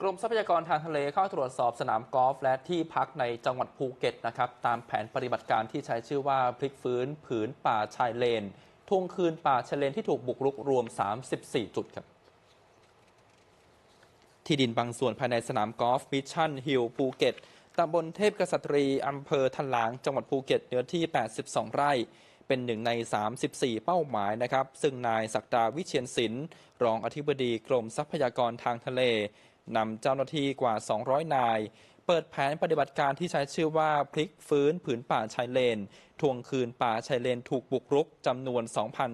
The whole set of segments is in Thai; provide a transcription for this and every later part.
กรมทรัพยากรทางทะเลเข้าตรวจสอบสนามกอล์ฟและที่พักในจังหวัดภูเก็ตนะครับตามแผนปฏิบัติการที่ใช้ชื่อว่าพลิกฟื้นผืนป่าชายเลน ทวงคืนป่าชายเลนที่ถูกบุกรุกรวม 34 จุดครับที่ดินบางส่วนภายในสนามกอล์ฟมิชชั่นฮิลภูเก็ตตำบลเทพกษัตรีอำเภอทันหลาง จังหวัดภูเก็ตเนื้อที่ 82 ไร่ เป็นหนึ่งใน 34 เป้าหมายนะครับ ซึ่งนายศักดาวิเชียนศิลป์รองอธิบดีกรมทรัพยากรทางทะเล นำเจ้าหน้าที่กว่า 200 นาย เปิดแผนปฏิบัติการที่ใช้ชื่อว่าพลิกฟื้นผืนป่าชายเลน ทวงคืนป่าชายเลนถูกบุกรุกจำนวน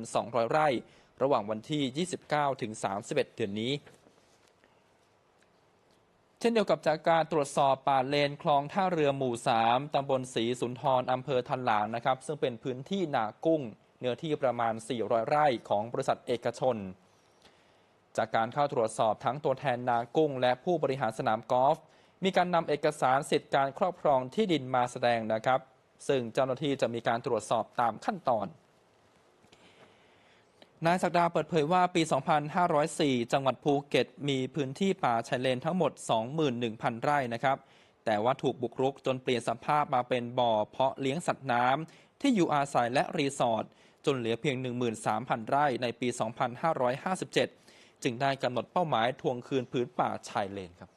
2,200 ไร่ ระหว่างวันที่ 29 ถึง 31 เดือนนี้เช่นเดียวกับจากการตรวจสอบป่าเลนคลองท่าเรือหมู่ 3 ตำบลศรีสุนทรอำเภอทันหลางนะครับ ซึ่งเป็นพื้นที่นากุ้ง เนื้อที่ประมาณ 400 ไร่ของบริษัทเอกชน จากการเข้าตรวจสอบทั้งตัวแทนนากุ้ง และผู้บริหารสนามกอล์ฟมีการนำเอกสารสิทธิการครอบครองที่ดินมาแสดงนะครับ ซึ่งเจ้าหน้าที่จะมีการตรวจสอบตามขั้นตอนนายศักดาเปิดเผยว่าปี 2504 จังหวัดภูเก็ต มีพื้นที่ป่าชายเลนทั้งหมด 21,000 ไร่นะครับ แต่ว่าถูกบุกรุกจนเปลี่ยนสภาพมาเป็นบ่อเพาะเลี้ยงสัตว์น้ำที่อยู่อาศัยและรีสอร์ทจนเหลือเพียง 13,000 ไร่ในปี 2557 จึงได้กำหนดเป้าหมายทวงคืนพื้นป่าชายเลนครับ